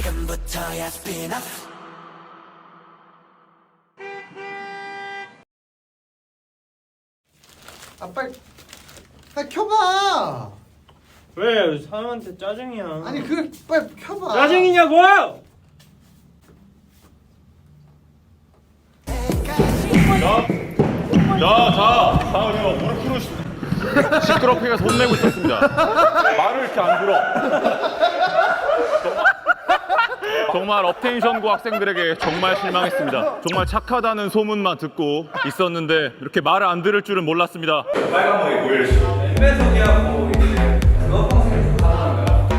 지금부터야 spin off 아 빨리 아 켜봐 왜 사람한테 짜증이야 아니 그 빨리 켜봐 짜증이냐고 자, 자, 다음이요. 무릎 꿇으시 시끄럽게 해서 혼내고 있었습니다. 말을 이렇게 안 들어. 정말- 업텐션고 학생들에게 정말 실망했습니다. 정말 착하다는 소문만 듣고 있었는데 이렇게 말을 안 들을 줄은 몰랐습니다. 빨간 머리 모일 씨.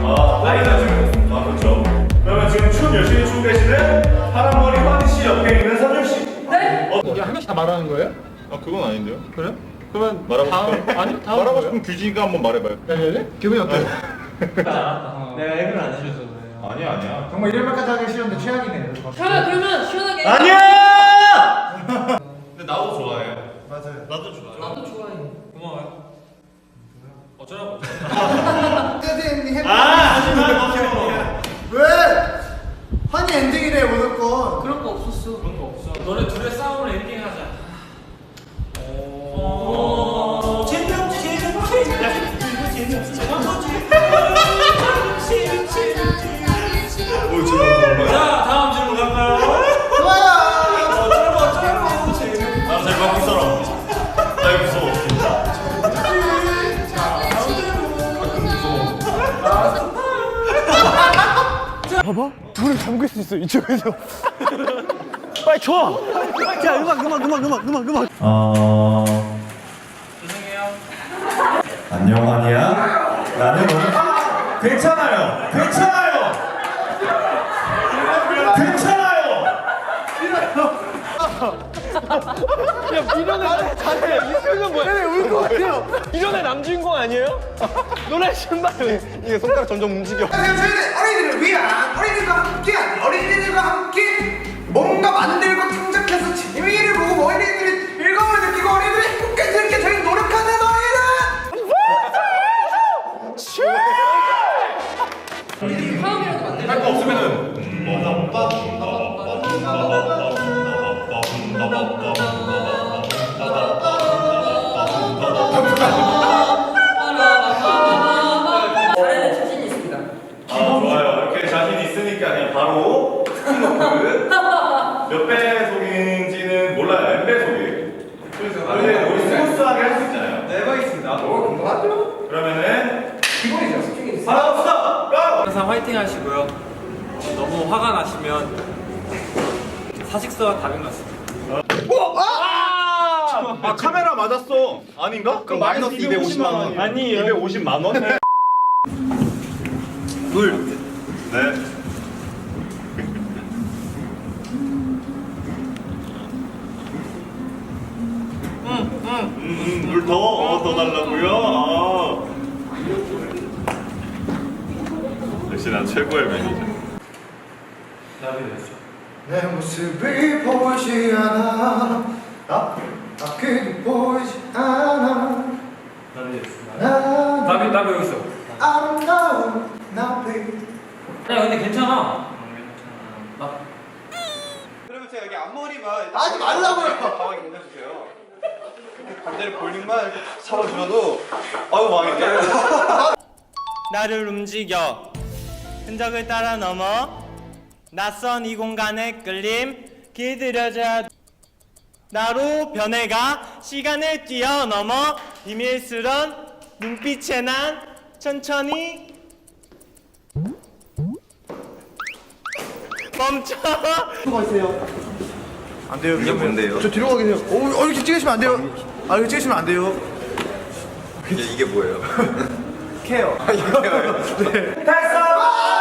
아, 나이가 지금 아 그렇죠. 그러면 지금 춤 열심히 추고 계시는 파란 머리 환희 씨 옆에 있는 선율 씨. 이게 한 명씩 다 말하는 거예요? 아 그건 아닌데요. 그래? 그러면 말하고 다음 싶어요? 아니 다음 말하고? 싶으면 규진이가 한번 말해봐요. 네네네 기분이 어때요? 내가 애를 안 해줘서 아니야 아니야. 정말 이럴 말까지 하기 싫은데 최악이네요 그러면 그러면 시원하게 아니야! 근데 나도 좋아해요. 맞아요. 나도 좋아요. 나도 좋아해. 고마워요. 어쩌라고? 선생님 해봐 아! 하지마 왜? 환희 엔딩이래 무조건. 그런 거 없었어. 그런 거 없어. 너네 둘의 싸움을 엔딩 봐봐 둘을 잠글 수 있어 이쪽에서 빨리 쳐 자, 음악 음악 음악 음악 음악 음악 어. 죄송해요 안녕하냐? 나는 오늘 괜찮아요. 괜찮아요. 괜찮아요. 야 미련의 잘해 이 표정 뭐야? 왜 울것 같아요. 미련의 남주인공 아니에요? 노래 신발 이게 손가락 점점 움직여. 안녕하세요 저희는 어린이들을 위한 어린이들과 함께한 어린이들과 함께 뭔가 만들고 창작해서 재미를 보고 어린이들이 화이팅 하시고요 너무 화가 나시면 사직서가 답인 것 같습니다 아 카메라 맞았어. 아닌가? 그럼 마이너스 250만 원. 아니에요. 250만 원? 물 네. 음, 물 더, 어, 더 달라고요? 아. 역시 난 최고의 매니저. 내 모습이 보이지 않아. 나 보이지 않아. 나비 나비 나비 여기 있어. 아름다운 나비 야 근데 괜찮아. 나 그러면 제가 여기 앞머리만 하지 말라고요. 가만히. 이렇게 반대로 볼륨만 이렇게 잡아주셔도 아유 망했네. 나를 움직여 흔적을 따라 넘어 낯선 이 공간에 끌림 길들여져 나로 변해가 시간을 뛰어넘어 비밀스런 눈빛에 난 천천히 멈춰 안 돼요. 이게 뭔데요? 저 뒤로 가게 돼요 어, 어 이렇게 찍으시면 안 돼요 아 이렇게 찍으시면 안 돼요 이게, 이게 뭐예요? 케어 이게요. 됐어